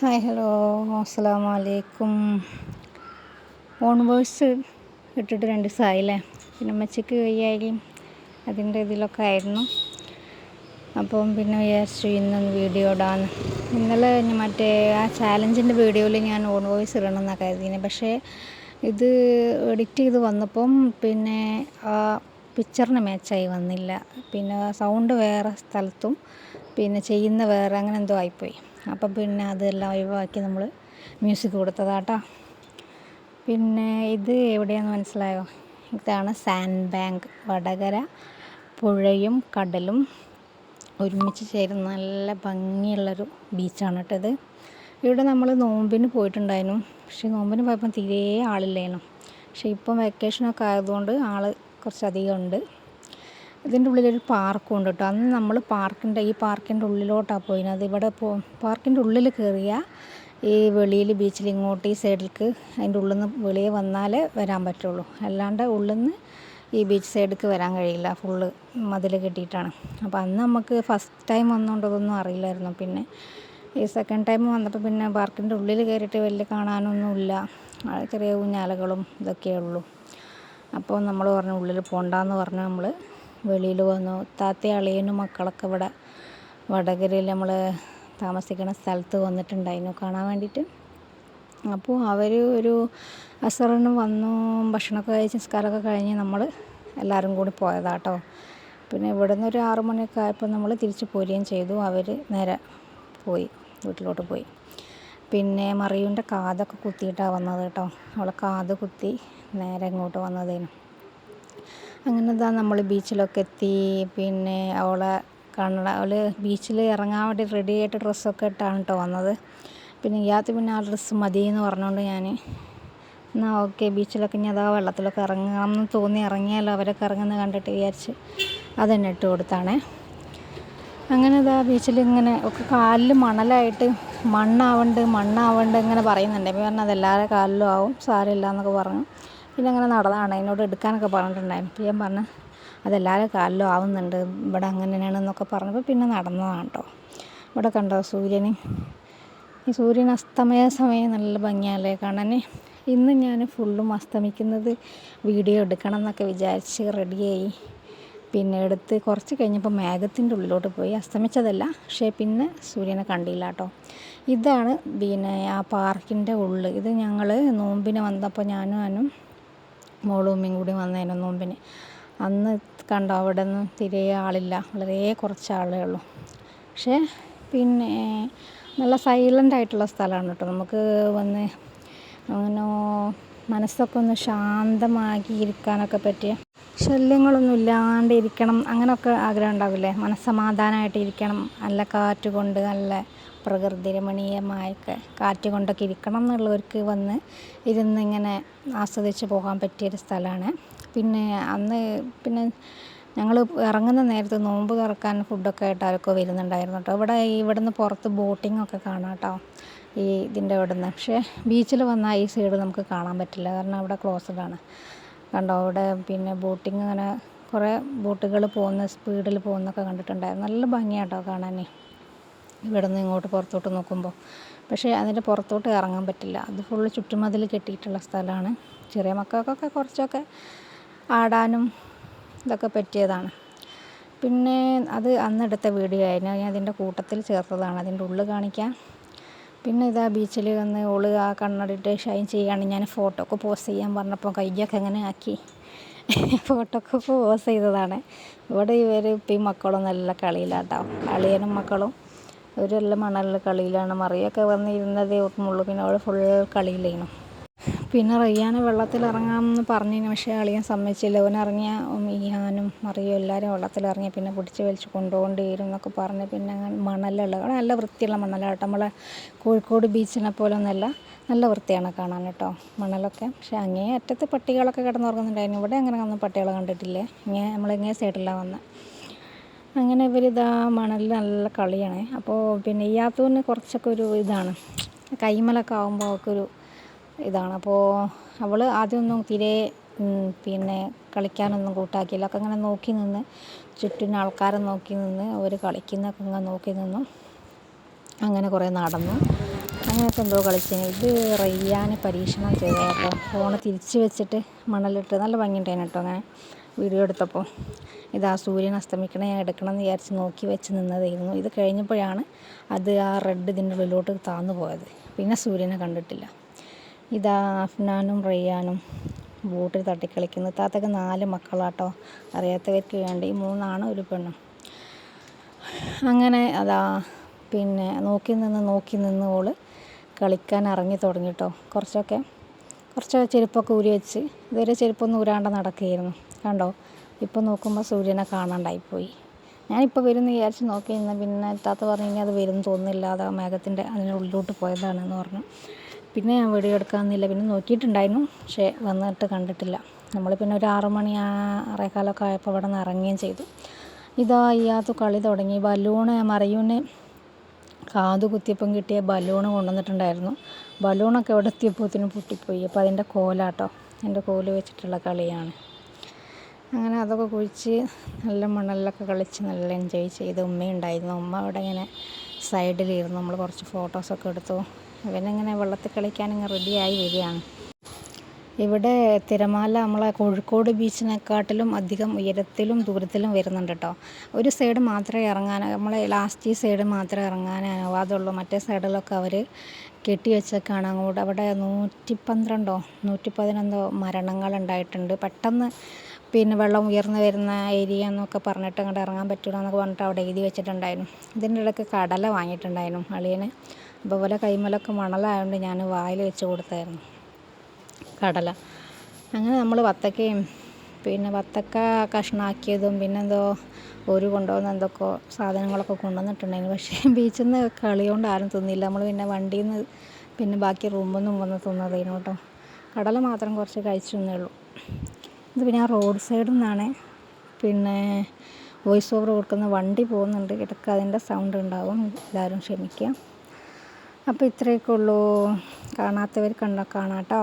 Hi hello അസ്സാം വലൈക്കും on voice ഇട്ടിട്ട് രണ്ട് ദിവസമായില്ലേ പിന്നെ അമ്മച്ചയ്ക്ക് വയ്യായി അതിന്റെ ഇതിലൊക്കെ ആയിരുന്നു. അപ്പം പിന്നെ വിചാരിച്ചു ഇന്നൊന്ന് വീഡിയോ ഇടാന്ന്. ഇന്നലെ മറ്റേ ആ ചാലഞ്ചിന്റെ വീഡിയോയിൽ ഞാൻ ഓൺ വോയിസ് ഇടണം എന്നാണ് കരുതിനെ പക്ഷേ ഇത് എഡിറ്റ് ചെയ്ത് വന്നപ്പം പിന്നെ ആ പിക്ചറിന് മാച്ചായി വന്നില്ല. പിന്നെ സൗണ്ട് വേറെ സ്ഥലത്തും പിന്നെ ചെയ്യുന്ന വേറെ അങ്ങനെ എന്തോ ആയിപ്പോയി. അപ്പം പിന്നെ അതെല്ലാം ഒഴിവാക്കി നമ്മൾ മ്യൂസിക് കൊടുത്തതാട്ടോ. പിന്നെ ഇത് എവിടെയാണെന്ന് മനസ്സിലായോ? ഇതാണ് സാൻഡ് ബാങ്ക് വടകര. പുഴയും കടലും ഒരുമിച്ച് ചേരുന്ന നല്ല ഭംഗിയുള്ളൊരു ബീച്ചാണ് കേട്ടോ ഇത്. ഇവിടെ നമ്മൾ നോമ്പിന് പോയിട്ടുണ്ടായിരുന്നു. പക്ഷേ നോമ്പിന് പോയപ്പോൾ തീരെ ആളില്ലായിരുന്നു പക്ഷേ ഇപ്പം വെക്കേഷനൊക്കെ ആയതുകൊണ്ട് ആൾ കുറച്ചധികം ഉണ്ട്. ഇതിന്റെ ഉള്ളിലൊരു പാർക്കും ഉണ്ട് കേട്ടോ. അന്ന് നമ്മൾ പാർക്കിന്റെ ഈ പാർക്കിന്റെ ഉള്ളിലോട്ടാണ് പോയിരുന്നത്. ഇവിടെ പോ പാർക്കിന്റെ ഉള്ളിൽ കയറിയാൽ ഈ വെളിയിൽ ബീച്ചിൽ ഇങ്ങോട്ട് ഈ സൈഡിലേക്ക് അതിന്റെ ഉള്ളിൽ നിന്ന് വെളിയിൽ വന്നാലേ വരാൻ പറ്റുള്ളൂ. അല്ലാണ്ട് ഉള്ളിൽ നിന്ന് ഈ ബീച്ച് സൈഡിലേക്ക് വരാൻ കഴിയില്ല. ഫുള്ള് മതിൽ കെട്ടിയിട്ടാണ്. അപ്പോൾ അന്ന് നമുക്ക് ഫസ്റ്റ് ടൈം വന്നുകൊണ്ട് അതൊന്നും അറിയില്ലായിരുന്നു. പിന്നെ ഈ സെക്കൻഡ് ടൈം വന്നപ്പോൾ പിന്നെ പാർക്കിന്റെ ഉള്ളിൽ കയറിയിട്ട് വലിയ കാണാനൊന്നുമില്ല ചെറിയ ഊഞ്ഞാലകളും ഇതൊക്കെയേ ഉള്ളൂ. അപ്പോൾ നമ്മൾ പറഞ്ഞു ഉള്ളിൽ പോകണ്ടെന്ന് പറഞ്ഞ് നമ്മൾ വെളിയിൽ വന്നു. താത്തയും അളിയനും മക്കളൊക്കെ ഇവിടെ വടകരയിൽ നമ്മൾ താമസിക്കുന്ന സ്ഥലത്ത് വന്നിട്ടുണ്ടായിരുന്നു കാണാൻ വേണ്ടിയിട്ട്. അപ്പോൾ അവർ ഒരു അസറിന് വന്നു ഭക്ഷണമൊക്കെ കഴിച്ച് നിസ്കാരമൊക്കെ കഴിഞ്ഞ് നമ്മൾ എല്ലാവരും കൂടി പോയതാട്ടോ. പിന്നെ ഇവിടെ നിന്ന് ഒരു ആറു മണിയൊക്കെ ആയപ്പോൾ നമ്മൾ തിരിച്ച് പോരുകയും ചെയ്തു. അവർ നേരെ പോയി വീട്ടിലോട്ട് പോയി. പിന്നെ മറിയൂന്റെ കാതൊക്കെ കുത്തിയിട്ടാണ് വന്നത് കേട്ടോ. അവളെ കാത് കുത്തി നേരെ ഇങ്ങോട്ട് വന്നതേനു. അങ്ങനെ ഇതാ നമ്മൾ ബീച്ചിലൊക്കെ എത്തി പിന്നെ അവളെ കാണണ അവൾ ബീച്ചിൽ ഇറങ്ങാൻ വേണ്ടി റെഡി ആയിട്ട് ഡ്രസ്സൊക്കെ ഇട്ടാണ് കേട്ടോ വന്നത്. പിന്നെ ഇയാൾക്ക് പിന്നെ ആ ഡ്രസ്സ് മതി എന്ന് പറഞ്ഞുകൊണ്ട് ഞാൻ എന്നാൽ ഓക്കെ ബീച്ചിലൊക്കെ ഇനി അതാ വെള്ളത്തിലൊക്കെ ഇറങ്ങാമെന്ന് തോന്നി ഇറങ്ങിയാലോ അവരൊക്കെ ഇറങ്ങുന്നത് കണ്ടിട്ട് വിചാരിച്ച് അതന്നെ ഇട്ട് കൊടുത്താണേ. അങ്ങനെ ഇതാ ബീച്ചിൽ ഇങ്ങനെ ഒക്കെ കാലിൽ മണലായിട്ട് മണ്ണാവണ്ട് മണ്ണാവണ്ട് ഇങ്ങനെ പറയുന്നുണ്ട്. അപ്പോൾ പറഞ്ഞാൽ അതെല്ലാവരുടെ കാലിലും ആവും സാരമില്ല എന്നൊക്കെ പറഞ്ഞു. പിന്നെ അങ്ങനെ നടന്നതാണ് എന്നോട് എടുക്കാനൊക്കെ പറഞ്ഞിട്ടുണ്ടായിരുന്നു. ഞാൻ പറഞ്ഞു അതെല്ലാവരുടെ കാലിലും ആവുന്നുണ്ട്. ഇവിടെ അങ്ങനെ തന്നെയാണെന്നൊക്കെ പറഞ്ഞപ്പോൾ പിന്നെ നടന്നതാണ് കേട്ടോ. ഇവിടെ കണ്ടോ സൂര്യന്? ഈ സൂര്യൻ അസ്തമയ സമയം നല്ല ഭംഗിയല്ലേ കാണാൻ? ഇന്ന് ഞാൻ ഫുള്ളും അസ്തമിക്കുന്നത് വീഡിയോ എടുക്കണം എന്നൊക്കെ വിചാരിച്ച് റെഡിയായി. പിന്നെ എടുത്ത് കുറച്ച് കഴിഞ്ഞപ്പോൾ മേഘത്തിന്റെ ഉള്ളിലോട്ട് പോയി. അസ്തമിച്ചതല്ല പക്ഷേ പിന്നെ സൂര്യനെ കണ്ടില്ല കേട്ടോ. ഇതാണ് പിന്നെ ആ പാർക്കിന്റെ ഉള്ളിൽ ഇത് ഞങ്ങൾ നോമ്പിന് വന്നപ്പോൾ ഞാനും അനും മോളും ഉമ്മയും കൂടി വന്നതിന് നോമ്പിന് അന്ന് കണ്ട അവിടെ നിന്ന് തീരെ ആളില്ല. വളരെ കുറച്ച് ആളേ ഉള്ളൂ. പക്ഷേ പിന്നെ നല്ല സൈലന്റ് ആയിട്ടുള്ള സ്ഥലമാണ് കേട്ടോ. നമുക്ക് വന്ന് അങ്ങനെ മനസ്സൊക്കെ ഒന്ന് ശാന്തമാക്കി ഇരിക്കാനൊക്കെ പറ്റിയ ശല്യങ്ങളൊന്നും ഇല്ലാണ്ട് ഇരിക്കണം അങ്ങനെയൊക്കെ ആഗ്രഹം ഉണ്ടാവില്ലേ? മനസ്സമാധാനമായിട്ട് ഇരിക്കണം. നല്ല കാറ്റ് കൊണ്ട് നല്ല പ്രകൃതി രമണീയമായ കാറ്റ് കൊണ്ടൊക്കെ ഇരിക്കണം എന്നുള്ളവർക്ക് വന്ന് ഇരുന്ന് ഇങ്ങനെ ആസ്വദിച്ച് പോകാൻ പറ്റിയൊരു സ്ഥലമാണ്. പിന്നെ അന്ന് പിന്നെ ഞങ്ങൾ ഇറങ്ങുന്ന നേരത്ത് നോമ്പ് തുറക്കാൻ ഫുഡൊക്കെ ആയിട്ട് ആരൊക്കെ വരുന്നുണ്ടായിരുന്നു കേട്ടോ. ഇവിടെ ഇവിടെ നിന്ന് പുറത്ത് ബോട്ടിംഗ് ഒക്കെ കാണാം കേട്ടോ. ഈ ഇതിന്റെ അവിടെ നിന്ന് പക്ഷേ ബീച്ചിൽ വന്നാൽ ഈ സൈഡ് നമുക്ക് കാണാൻ പറ്റില്ല. കാരണം അവിടെ ക്ലോസ്ഡ് ആണ്. കണ്ടോ? അവിടെ പിന്നെ ബോട്ടിംഗ് അങ്ങനെ കുറേ ബോട്ടുകൾ പോകുന്ന സ്പീഡിൽ പോകുന്നൊക്കെ കണ്ടിട്ടുണ്ടായിരുന്നു. നല്ല ഭംഗിയാട്ടോ കാണാൻ. ഇവിടെ നിന്ന് ഇങ്ങോട്ട് പുറത്തോട്ട് നോക്കുമ്പോൾ. പക്ഷേ അതിന്റെ പുറത്തോട്ട് ഇറങ്ങാൻ പറ്റില്ല. അത് ഫുള്ള് ചുറ്റുമതിൽ കെട്ടിയിട്ടുള്ള സ്ഥലമാണ്. ചെറിയ മക്കൾക്കൊക്കെ കുറച്ചൊക്കെ ആടാനും ഇതൊക്കെ പറ്റിയതാണ്. പിന്നെ അത് അന്നെടുത്ത വീഡിയോ ആയിരുന്നു. ഞാൻ അതിന്റെ കൂട്ടത്തിൽ ചേർത്തതാണ്. അതിന്റെ ഉള്ളിൽ കാണിക്കാം. പിന്നെ ഇതാ ബീച്ചിൽ വന്ന് ഓൾ ആ കണ്ണടിയിട്ട് ഷൈൻ ചെയ്യുകയാണ്. ഞാൻ ഫോട്ടോ ഒക്കെ പോസ്റ്റ് ചെയ്യാൻ പറഞ്ഞപ്പോൾ കയ്യൊക്കെ എങ്ങനെ ആക്കി. ഫോട്ടോ ഒക്കെ പോസ്റ്റ് ചെയ്തതാണ്. ഇവിടെ ഇവർ ഇപ്പം ഈ മക്കളും നല്ല കളിയിലാട്ടോ. കളിയനും മക്കളും. ഇവരെല്ലാം മണലിൽ കളിയിലാണ്. മറിയൊക്കെ വന്നിരുന്നതേ ഓർമ്മയുള്ളൂ. പിന്നെ അവൾ ഫുൾ കളിയിലായിരുന്നു. പിന്നെ റയ്യാനെ വെള്ളത്തിൽ ഇറങ്ങാമെന്ന് പറഞ്ഞതിന് പക്ഷേ അളിയാൻ സമ്മതിച്ചില്ല. ഓൻ ഇറങ്ങിയ ഈയാനും മറിയും എല്ലാവരും വെള്ളത്തിൽ ഇറങ്ങി പിന്നെ പിടിച്ച് വലിച്ച് കൊണ്ടുപോകേണ്ടി വരും എന്നൊക്കെ പറഞ്ഞ് പിന്നെ അങ്ങനെ മണലുള്ള അവിടെ നല്ല വൃത്തിയുള്ള മണലാണ് കേട്ടോ നമ്മളെ കോഴിക്കോട് ബീച്ചിനെ പോലെ ഒന്നല്ല നല്ല വൃത്തിയാണ് കാണാൻ കേട്ടോ മണലൊക്കെ. പക്ഷേ അങ്ങേ അറ്റത്ത് പട്ടികളൊക്കെ കിടന്നുറങ്ങുന്നുണ്ടായിരുന്നു. ഇവിടെ അങ്ങനെ ഒന്നും പട്ടികളെ കണ്ടിട്ടില്ലേ. ഇങ്ങനെ നമ്മളിങ്ങനെ സൈഡിലാണ് വന്നത് അങ്ങനെ ഇവരിതാ മണലിൽ നല്ല കളിയാണ്. അപ്പോൾ പിന്നെ ഇയാത്തൂന് കുറച്ചൊക്കെ ഒരു ഇതാണ്. കൈമലൊക്കെ ആകുമ്പോൾ അവൾക്കൊരു ഇതാണ്. അപ്പോൾ അവൾ ആദ്യമൊന്നും തീരെ പിന്നെ കളിക്കാനൊന്നും കൂട്ടാക്കിയില്ല. ഒക്കെ അങ്ങനെ നോക്കി നിന്ന് ചുറ്റും ആൾക്കാരെ നോക്കി നിന്ന് അവർ കളിക്കുന്നൊക്കെ ഇങ്ങനെ നോക്കി നിന്നു. അങ്ങനെ കുറേ നടന്നു. അങ്ങനെയൊക്കെ എന്തോ കളിച്ചേന്. ഇത് റയ്യാന് പരീക്ഷണം ചെയ്തത് അപ്പോൾ ഫോണ് തിരിച്ച് വെച്ചിട്ട് മണലിട്ട് നല്ല ഭംഗിയുണ്ടായിന് കേട്ടോ അങ്ങനെ. വീഡിയോ എടുത്തപ്പോൾ ഇതാ സൂര്യൻ അസ്തമിക്കണ ഞാൻ എടുക്കണം എന്ന് വിചാരിച്ച് നോക്കി വെച്ച് നിന്നതായിരുന്നു. ഇത് കഴിഞ്ഞപ്പോഴാണ് അത് ആ റെഡ് ഇതിന്റെ ഉള്ളിലോട്ട് താന്നു പോയത്. പിന്നെ സൂര്യനെ കണ്ടിട്ടില്ല. ഇതാ അഫ്നാനും റയ്യാനും ബോട്ടിൽ തട്ടിക്കളിക്കുന്നു. താത്തൊക്കെ നാല് മക്കളാട്ടോ. അറിയാത്തവർക്ക് വേണ്ടി. മൂന്നാണ് ഒരു പെണ്ണും. അങ്ങനെ അതാ പിന്നെ നോക്കി നിന്ന് നോക്കി നിന്ന് ഓൾ കളിക്കാൻ ഇറങ്ങി തുടങ്ങിട്ടോ. കുറച്ചൊക്കെ കുറച്ച് ചെരുപ്പൊക്കെ ഊരി വെച്ച്. ഇതുവരെ ചെരുപ്പൊന്നും ഊരാണ്ട് നടക്കുകയായിരുന്നു. കണ്ടോ? ഇപ്പോൾ നോക്കുമ്പോൾ സൂര്യനെ കാണാണ്ടായിപ്പോയി ഞാനിപ്പോൾ വരുമെന്ന് വിചാരിച്ച് നോക്കി നിന്ന് പിന്നെ താത്ത പറഞ്ഞു ഇനി അത് വരും തോന്നുന്നില്ല അത് മേഘത്തിന്റെ ഉള്ളിലോട്ട് പോയതാണെന്ന് പറഞ്ഞു. പിന്നെ ഞാൻ വീഡിയോ എടുക്കാമെന്നില്ല പിന്നെ നോക്കിയിട്ടുണ്ടായിരുന്നു പക്ഷേ വന്നിട്ട് കണ്ടിട്ടില്ല. നമ്മൾ പിന്നെ ഒരു ആറു മണി ആറേക്കാലൊക്കെ ആയപ്പോൾ ഇവിടെ നിന്ന് ഇറങ്ങുകയും ചെയ്തു. ഇതാ ഇയാത്ത് കളി തുടങ്ങി. ബലൂണ് മറയൂന് കാതു കുത്തിയപ്പം കിട്ടിയ ബലൂണ് കൊണ്ടുവന്നിട്ടുണ്ടായിരുന്നു. ബലൂണൊക്കെ എവിടെ എത്തിയപ്പോഴത്തേനും പൊട്ടിപ്പോയി. അപ്പോൾ അതിന്റെ കോലാട്ടോ എന്റെ കോൽ വെച്ചിട്ടുള്ള കളിയാണ്. അങ്ങനെ അതൊക്കെ കുഴിച്ച് നല്ല മണലിലൊക്കെ കളിച്ച് നല്ല എൻജോയ് ചെയ്ത് ഉമ്മയുണ്ടായിരുന്നു ഉമ്മ അവിടെ ഇങ്ങനെ സൈഡിലിരുന്നു നമ്മൾ കുറച്ച് ഫോട്ടോസൊക്കെ എടുത്തു. ഇവനിങ്ങനെ വെള്ളത്തിൽ കളിക്കാൻ റെഡിയായി വരികയാണ്. ഇവിടെ തിരമാല നമ്മളെ കോഴിക്കോട് ബീച്ചിനെക്കാട്ടിലും അധികം ഉയരത്തിലും ദൂരത്തിലും വരുന്നുണ്ട് കേട്ടോ ഒരു സൈഡ് മാത്രമേ ഇറങ്ങാൻ നമ്മളെ ലാസ്റ്റ് ഈ സൈഡ് മാത്രമേ ഇറങ്ങാൻ അനുവാദമുള്ളൂ മറ്റേ സൈഡിലൊക്കെ അവർ കെട്ടി വെച്ചേക്കാണ്. അങ്ങോട്ട് അവിടെ നൂറ്റി പന്ത്രണ്ടോ നൂറ്റി പതിനൊന്നോ മരണങ്ങളുണ്ടായിട്ടുണ്ട് പെട്ടെന്ന് പിന്നെ വെള്ളം ഉയർന്നു വരുന്ന ഏരിയ എന്നൊക്കെ പറഞ്ഞിട്ട് അങ്ങോട്ട് ഇറങ്ങാൻ പറ്റില്ല എന്നൊക്കെ പറഞ്ഞിട്ട് അവിടെ എഴുതി വെച്ചിട്ടുണ്ടായിരുന്നു. ഇതിന്റെ ഇടയ്ക്ക് കടല വാങ്ങിയിട്ടുണ്ടായിരുന്നു അളിയന്. അപ്പോൾ പോലെ കൈമലൊക്കെ മണലായതുകൊണ്ട് ഞാൻ വായിൽ വെച്ച് കൊടുത്തായിരുന്നു കടല. അങ്ങനെ നമ്മൾ വത്തക്കയും പിന്നെ വത്തക്ക കഷ്ണാക്കിയതും പിന്നെന്തോ ഒരു കൊണ്ടുവന്ന എന്തൊക്കെയോ സാധനങ്ങളൊക്കെ കൊണ്ടുവന്നിട്ടുണ്ടായിരുന്നു. പക്ഷേ ബീച്ചിൽ നിന്ന് കളി കൊണ്ട് ആരും തിന്നില്ല. നമ്മൾ പിന്നെ വണ്ടിയിൽ നിന്ന് പിന്നെ ബാക്കി റൂമിൽ നിന്നും വന്ന് തിന്നതേനു കേട്ടോ. കടല മാത്രം കുറച്ച് കഴിച്ചു തന്നേ ഉള്ളൂ. ഇത് പിന്നെ ആ റോഡ് സൈഡിൽ നിന്നാണ്. പിന്നെ വോയിസ് ഓവർ കൊടുക്കുന്ന വണ്ടി പോകുന്നുണ്ട്. ഇടയ്ക്ക് അതിന്റെ സൗണ്ട് ഉണ്ടാവും. എല്ലാവരും ക്ഷമിക്കുക അപ്പോൾ ഇത്രയൊക്കെ ഉള്ളൂ. കാണാത്തവർ കണ്ടാൽ കാണാം കേട്ടോ